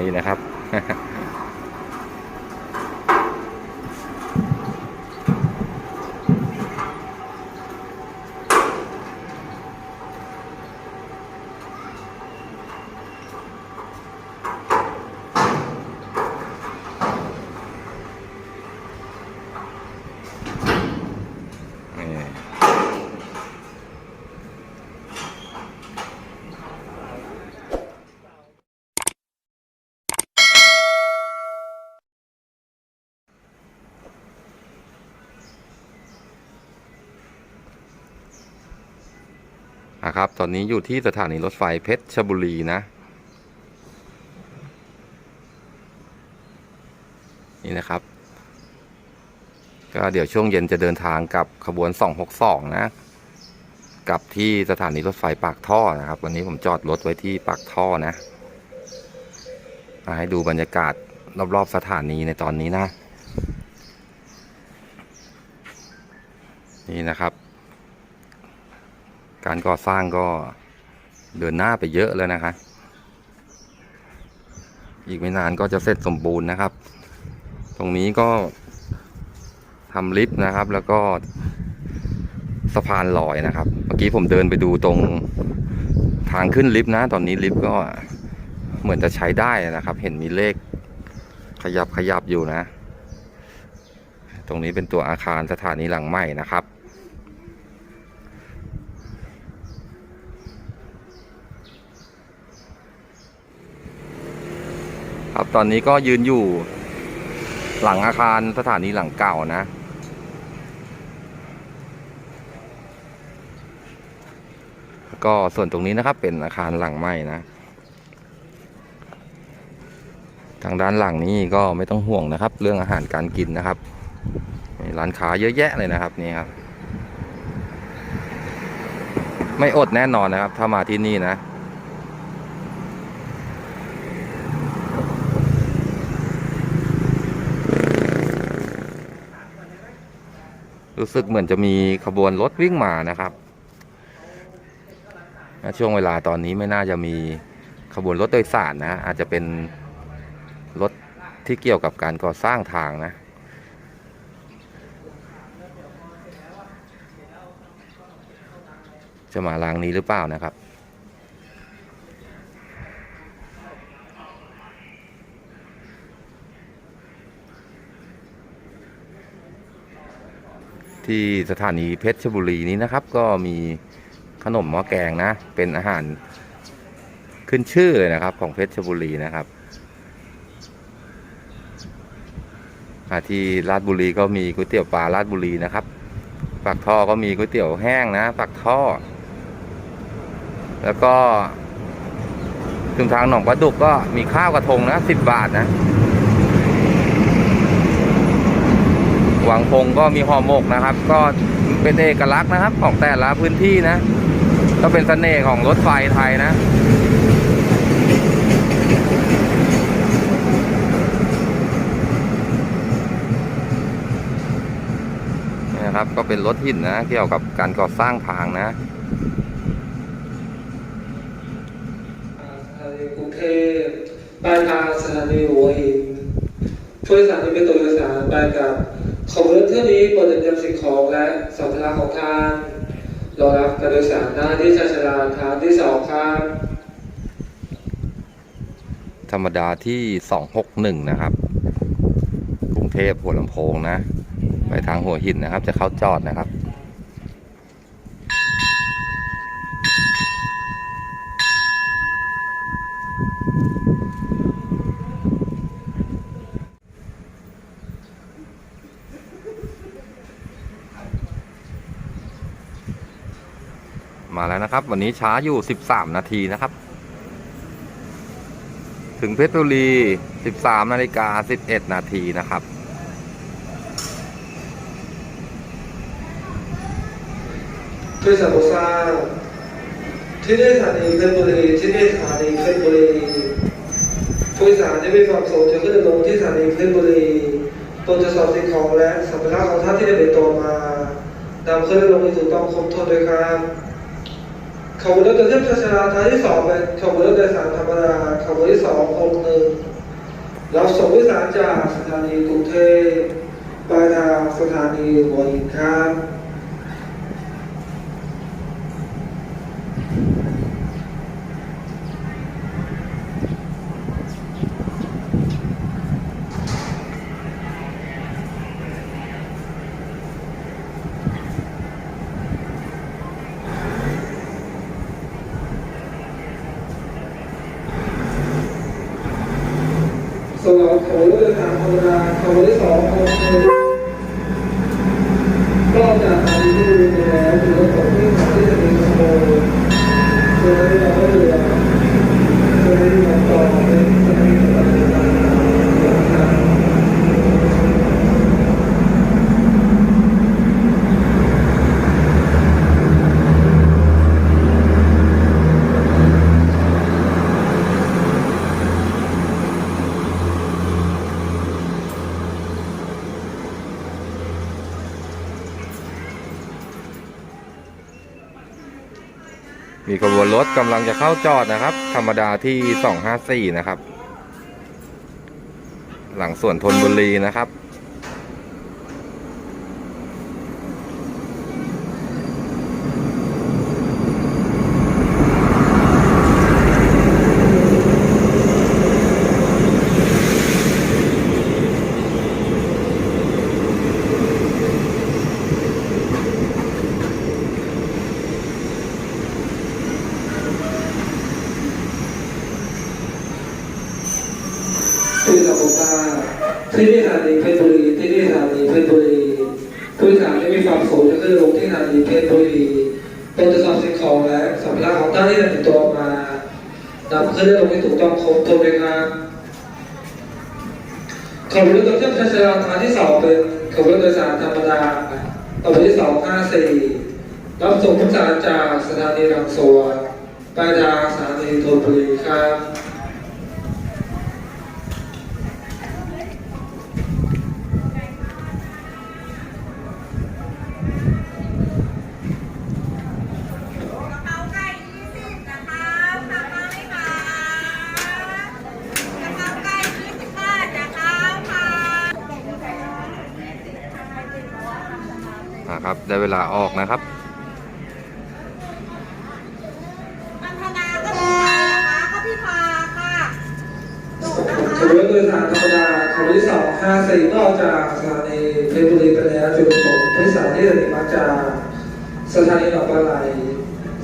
นี่นะครับ นะครับ ตอนนี้อยู่ที่สถานีรถไฟเพชรชบุรีนะ นี่นะครับ ก็เดี๋ยวช่วงเย็นจะเดินทางกับขบวน 262 นะกลับที่สถานีรถไฟปากท่อนะครับ วันนี้ผมจอดรถไว้ที่ปากท่อนะมาให้ดูบรรยากาศรอบๆสถานีในตอนนี้นะ นี่นะครับ การก่อสร้างก็เดินหน้าไปเยอะแล้วนะคะ อีกไม่นานก็จะเสร็จสมบูรณ์นะครับ ตรงนี้ก็ทำลิฟต์นะครับ แล้วก็สะพานลอยนะครับ เมื่อกี้ผมเดินไปดูตรงทางขึ้นลิฟต์นะ ตอนนี้ลิฟต์ก็เหมือนจะใช้ได้นะครับ เห็นมีเลขขยับขยับอยู่นะ ตรงนี้เป็นตัวอาคารสถานีหลังใหม่นะครับ ครับ ตอนนี้ก็ยืนอยู่หลังอาคารสถานีหลังเก่านะ ก็ส่วนตรงนี้นะครับเป็นอาคารหลังใหม่นะ ทางด้านหลังนี้ก็ไม่ต้องห่วงนะครับ เรื่องอาหารการกินนะครับร้านค้าเยอะแยะเลยนะครับนี่ครับ ไม่อดแน่นอนนะครับ ถ้ามาที่นี่นะ รู้สึกเหมือนจะมีขบวนรถวิ่งมานะครับช่วงเวลาตอนนี้ไม่น่าจะมีขบวนรถโดยสารนะ อาจจะเป็นรถที่เกี่ยวกับการก่อสร้างทางนะ จะมารางนี้หรือเปล่านะครับ ที่สถานีเพชรชบุรีนี้นะครับ ก็มีขนมหม้อแกงนะ เป็นอาหารขึ้นชื่อเลยนะครับ ของเพชรชบุรีนะครับที่ราชบุรีก็มีก๋วยเตี๋ยวปลาราชบุรีนะครับปากท่อก็มีก๋วยเตี๋ยวแห้งนะปากท่อ แล้วก็ถึงทางหนองประดุกก็มีข้าวกระทงนะสิบบาทนะ หวังพงก็มีห่อหมกนะครับ ก็เป็นเอกลักษณ์นะครับ ของแต่ละพื้นที่นะ ก็เป็นเสน่ห์ของรถไฟไทยนะนะครับก็เป็นรถหินนะเกี่ยวกับการก่อสร้างทางนะสถานีกรุงเทพปลายทางสถานีหัวหินผู้โดยสารที่เป็นตัวโดยสารไปกับ ขบวนรถเที่ยวนี้โปรดจัดเตรียมสิ่งของและสัมภาระของทางรอรับการโดยสารหน้าที่ชาชลาทางที่สองครับธรรมดาที่ 261 นะครับ กรุงเทพหัวลำโพงนะ ไปทางหัวหินนะครับ จะเข้าจอดนะครับ แล้วนะครับ วันนี้ช้าอยู่ 13 นาทีนะครับ ถึงเพชรบุรี 13 นาฬิกา 11 นาทีนะครับผู้โดยสารโปรดทราบที่นี่สถานีเพชรบุรีที่นี่สถานีเพชรบุรีผู้โดยสารที่มีความประสงค์จะขึ้นลงที่สถานีเพชรบุรีตรวจสอบสิ่งของและสัมภาระของท่านที่ได้เป็นตัวมานำขึ้นลงที่ถูกต้องครบถ้วนด้วยครับ ขบวนรถโดยสารชาชาลาท้ายที่สองเป็นขบวนรถโดยสารธรรมดาขขบวนที่สององหนึ่งรับส่งผู้สารจากสถานีกรุงเทพไปทางสถานีหัวหินครับ สำหรับขบวนรถโดยสารธรรมดาขบวนที่สององคือก็จากสถานีที่ดูไปแล้วถึงรถส่งที่สถานีสถานีขบวนโดยเราก็เหลือโดยเราต่อเป็นสถานีสถานีต่างๆ มีขบวนร ถกำลังจะเข้าจอดนะครับ ธรรมดาที่ 254 นะครับ หลังสวนทนบุรีนะครับ ที่สมุทรสาที่นี่สถานีเพชรบุรีที่นี่สถานีเพชรบุรีผู้โดยสารไม่มีความประสงค์จะขึ้นลงที่สถานีเพชรบุรีต้องตรวจสอบสิ่งของและสัมภาระของท่านที่จะติดตัวมานำขึ้นและลงให้ถูกต้องครบถ้วนเลยครับขบวนรถโดยสารชั้นชราทางที่สอง ขบวนรถโดยสารธรรมดาขบวนที่สองห้าสี่รับส่งผู้โดยสารจากสถานีรังสวนไปทางสถานีธนบุรีครับ เวลาออกนะครับพัฒนาก็มีนะคะก็พี่พาค่ะถูกนะคะบวนรถโดยสารธรรมดาขบวนที่สองห้าสี่นอกจากสถานีเพชรบุรีไปแล้วจุดประสงค์ผู้โดยสารที่จะมาจากสถานีหนองปลาไหล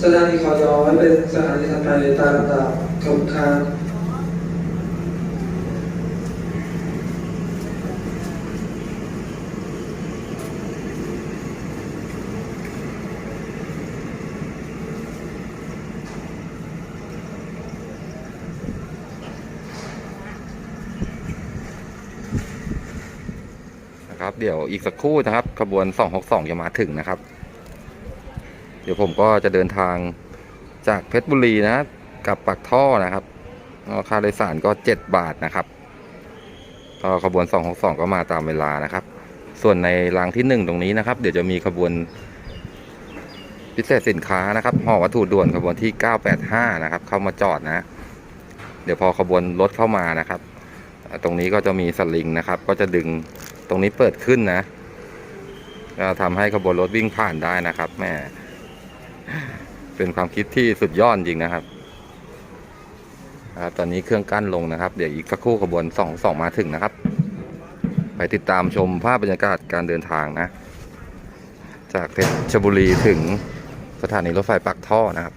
สถานีขอย้อยเป็นสถานีถัดไปตามลำดับขอบคุณครับ เดี๋ยวอีกสักครู่นะครับขบวน 262 จะมาถึงนะครับ เดี๋ยวผมก็จะเดินทางจากเพชรบุรีนะกับปักท่อนะครับค่าโดยสารก็ 7 บาทนะครับก็ขบวน 262 ก็มาตามเวลานะครับ ส่วนในรางที่ 1 ตรงนี้นะครับ เดี๋ยวจะมีขบวนพิเศษสินค้านะครับห่อวัตถุด่วนขบวนที่ 985 นะครับ เข้ามาจอดนะ เดี๋ยวพอขบวนรถเข้ามานะครับ ตรงนี้ก็จะมีสลิงนะครับ ก็จะดึง ตรงนี้เปิดขึ้นนะก็ทำให้ขบวนรถวิ่งผ่านได้นะครับแม่เป็นความคิดที่สุดยอดจริงนะครับครับตอนนี้เครื่องกั้นลงนะครับ เดี๋ยวอีกสักครู่ขบวนสองสองมาถึงนะครับ ไปติดตามชมภาพบรรยากาศการเดินทางนะ จากเพชรบุรีถึงสถานีรถไฟปักท่อนะครับ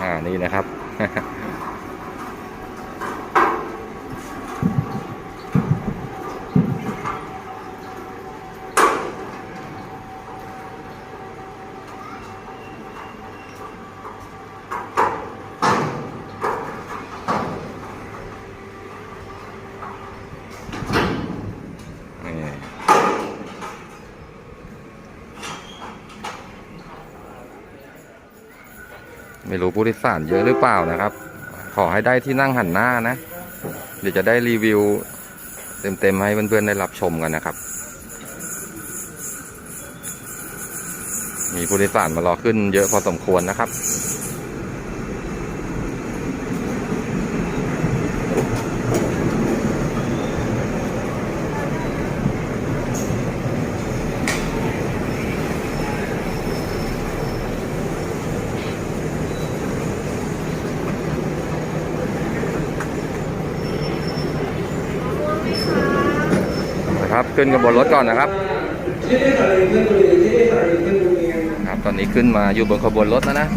อ่านี่นะครับ ไม่รู้ผู้โดยสารเยอะหรือเปล่านะครับ ขอให้ได้ที่นั่งหันหน้านะ เดี๋ยวจะได้รีวิว เต็มๆให้เพื่อนๆได้รับชมกันนะครับ มีผู้โดยสารมารอขึ้นเยอะพอสมควรนะครับ นะครับ ขึ้นกับบนรถก่อนนะครับครับ ตอนนี้ขึ้นมาอยู่บนขบวนรถแล้วนะ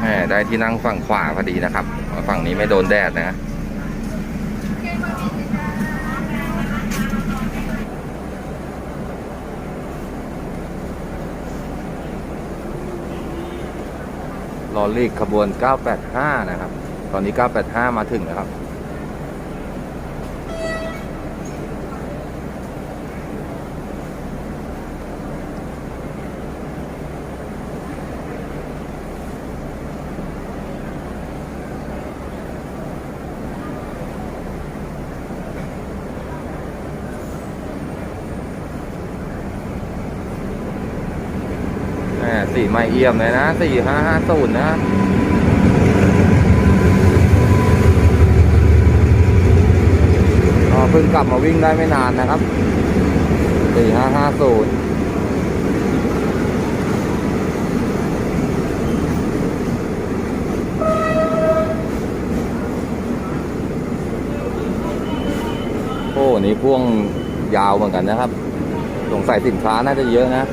แหมได้ที่นั่งฝั่งขวาพอดีนะครับ ฝั่งนี้ไม่โดนแดดนะรอลีกขบวน 985 นะครับ ตอนนี้ 985 มาถึงนะครับ สีไม่เอี่ยมเลยนะ4550นะอ๋อเพิ่งกลับมาวิ่งได้ไม่นานนะครับ4550โอ้นี่พ่วงยาวเหมือนกันนะครับ สงสัยสินค้าน่าจะเยอะนะ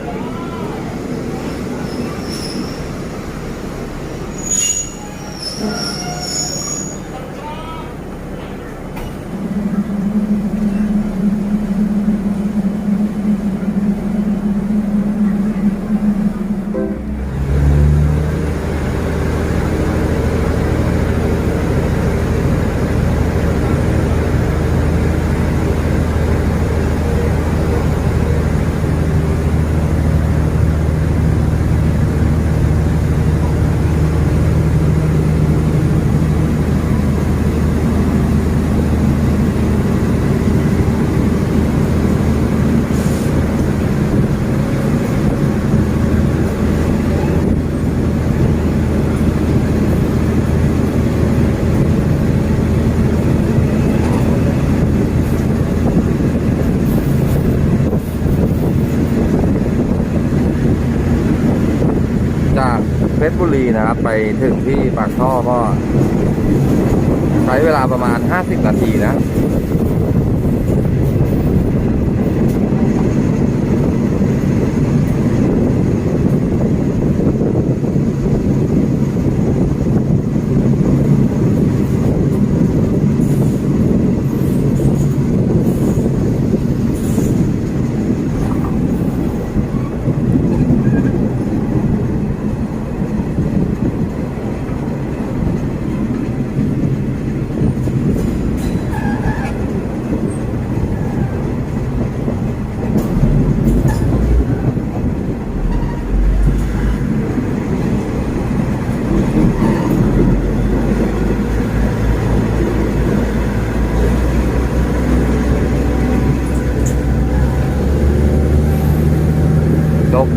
ชรบุรีนะครับ ไปถึงที่ปากท่อก็ ใช้เวลาประมาณ 50 นาทีนะ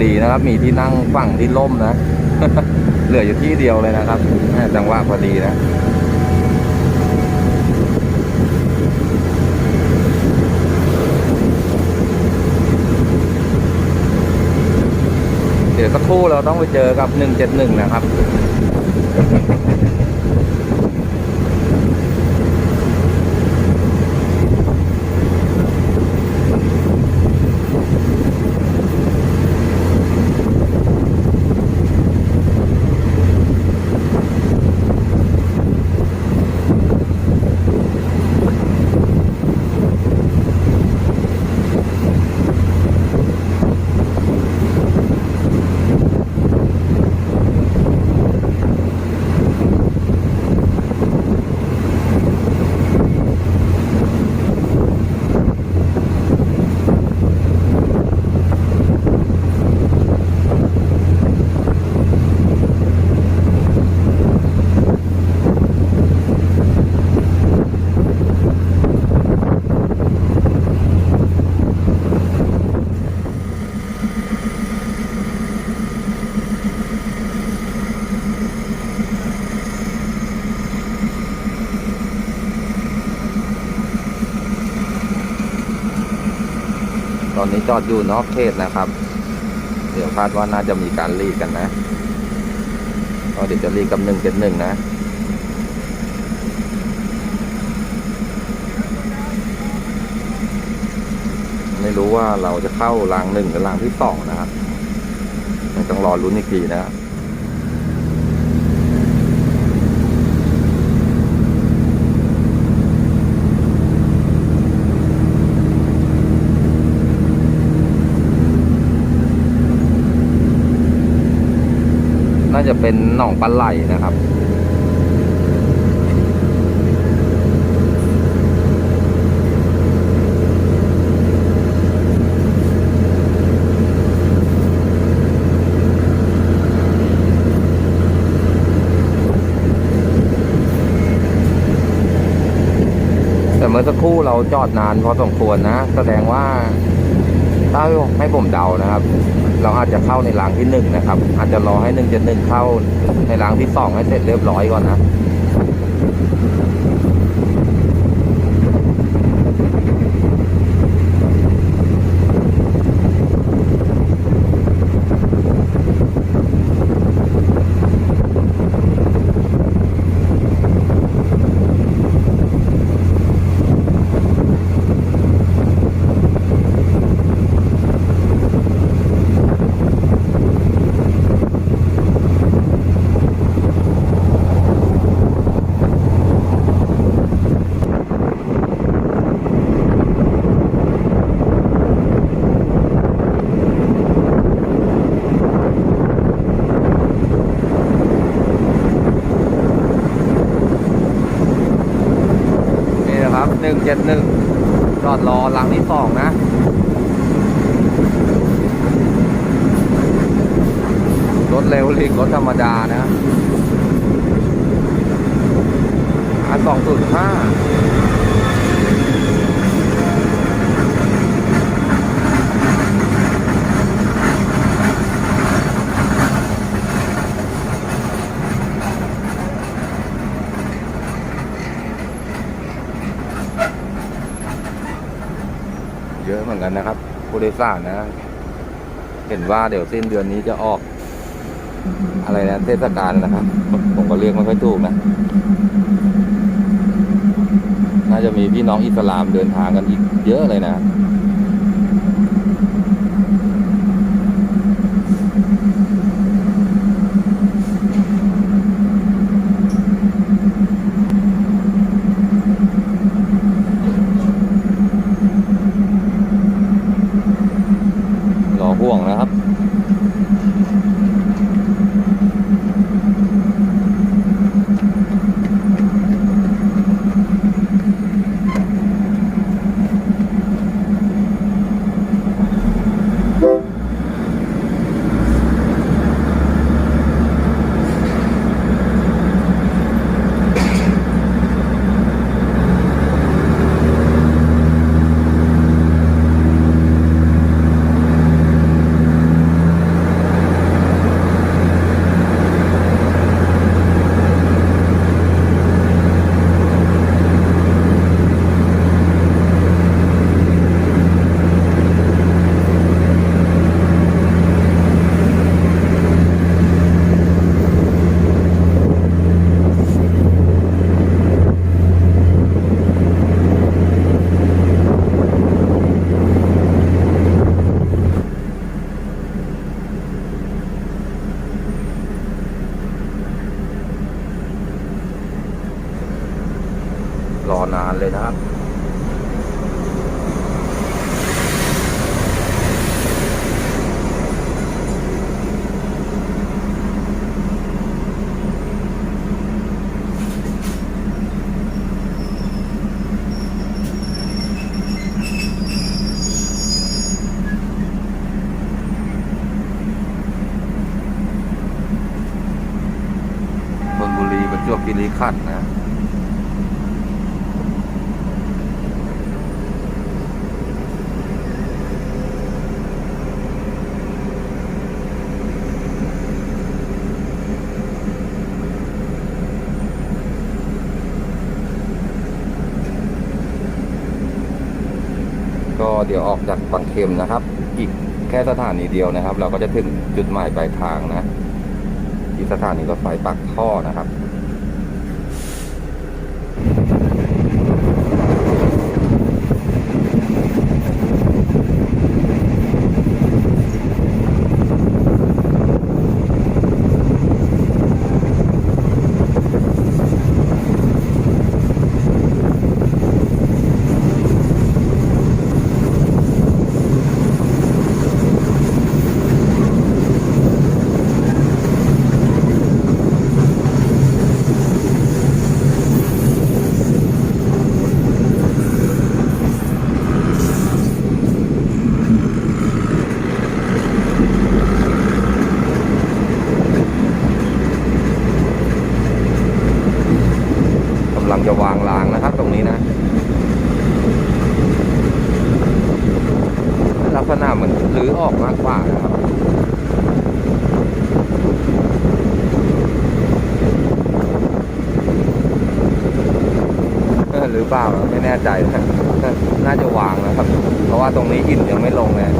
ดีนะครับ มีที่นั่งฝั่งที่ล่มนะ เหลืออยู่ที่เดียวเลยนะครับแม่จังหวะพอดีนะเดี๋ยวสักครู่เราต้องไปเจอกับ 171 นะครับ ตอนนี้จอดอยู่นอกเขตนะครับ เดี๋ยวคาดว่าน่าจะมีการรีดกันนะก็เดี๋ยวจะรีดกับหนึ่งเจ็ดหนึ่งนะไม่รู้ว่าเราจะเข้ารางหนึ่งหรือรางที่สองนะครับต้องรอลุ้นอีกทีนะครับ น่าจะเป็นหนองปลาไหลนะครับ แต่เมื่อสักครู่เราจอดนานพอสมควรนะ แสดงว่า ถ้าให้ผมเดานะครับ เราอาจจะเข้าในรางที่หนึ่งนะครับ อาจจะรอให้หนึ่งจะหนึ่งเข้าในรางที่สองให้เสร็จเรียบร้อยก่อนนะ นี่ นะครับหนึ่งเจ็ดหนึ่งจอดรอรางที่สองนะ รถเร็วหลีกรถธรรมดานะอันสองศูนย์ห้าเยอะเหมือน กันนะครับผู้โดยสารนะ เห็นว่าเดี๋ยวสิ้นเดือนนี้จะออก อะไรนะเทศกาลนะครับ ผมก็เรียกไม่ค่อยถูกนะ น่าจะมีพี่น้องอิสลามเดินทางกันอีกเยอะเลยนะ จวบคีรีขันธ์นะก็เดี๋ยวออกจากฝั่งเข็มนะครับ อีกแค่สถานีเดียวนะครับ เราก็จะถึงจุดหมายปลายทางนะที่สถานีรถไฟปักท่อนะครับ ลังจะวางรางนะครับ ตรงนี้นะ ลักษณะเหมือนรื้อออกมากกว่านะครับ เออห รือเปล่าไม่แน่ใจ น่าจะวางนะครับ เพราะว่าตรงนี้อินยังไม่ลงเลย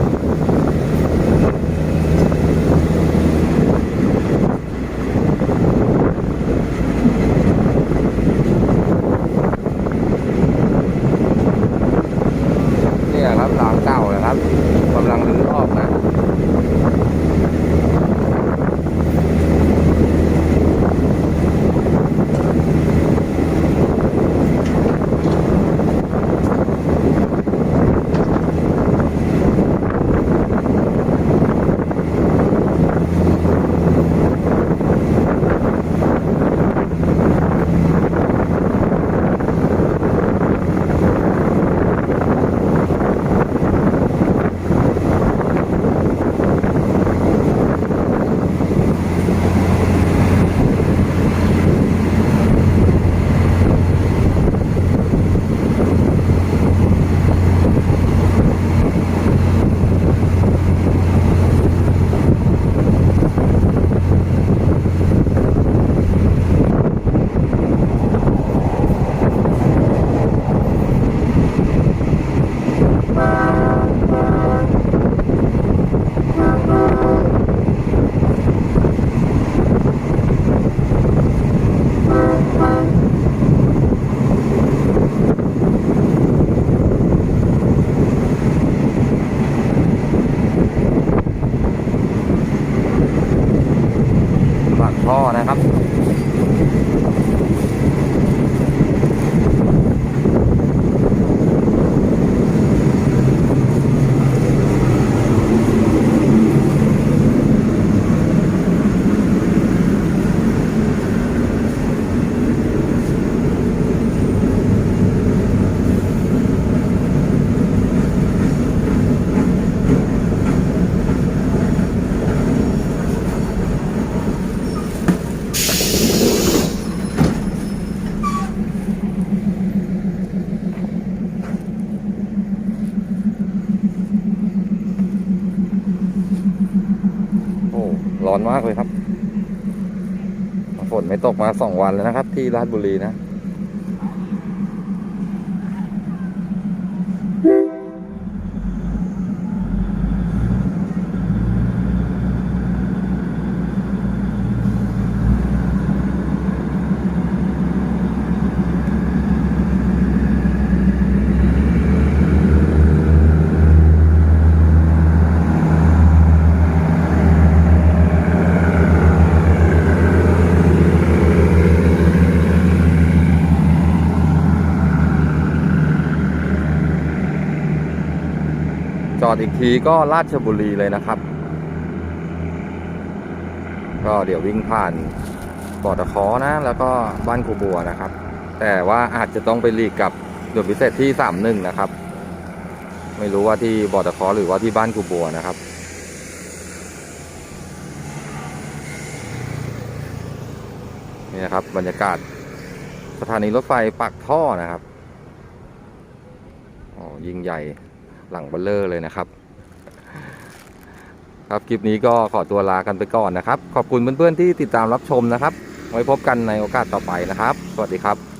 ร้อนมากเลยครับ ฝนไม่ตกมาสองวันแล้วนะครับ ที่ราชบุรีนะ จ อดอีกทีก็ราชบุรีเลยนะครับ ก็เดี๋ยววิ่งผ่านปอตะคอนะ แล้วก็บ้านครูบัวนะครับ แต่ว่าอาจจะต้องไปหลีกกับด่วนพิเศษที่สามหนึ่งนะครับ ไม่รู้ว่าที่บ่อตะคอหรือว่าที่บ้านครูบัวนะครับนี่นะครับบรรยากาศสถานีรถไฟปากท่อนะครับอ๋อยิ่งใหญ่ หลังเบลเลอร์เลยนะครับ ครับคลิปนี้ก็ขอตัวลากันไปก่อนนะครับ ขอบคุณเพื่อนๆที่ติดตามรับชมนะครับ ไว้พบกันในโอกาสต่อไปนะครับ สวัสดีครับ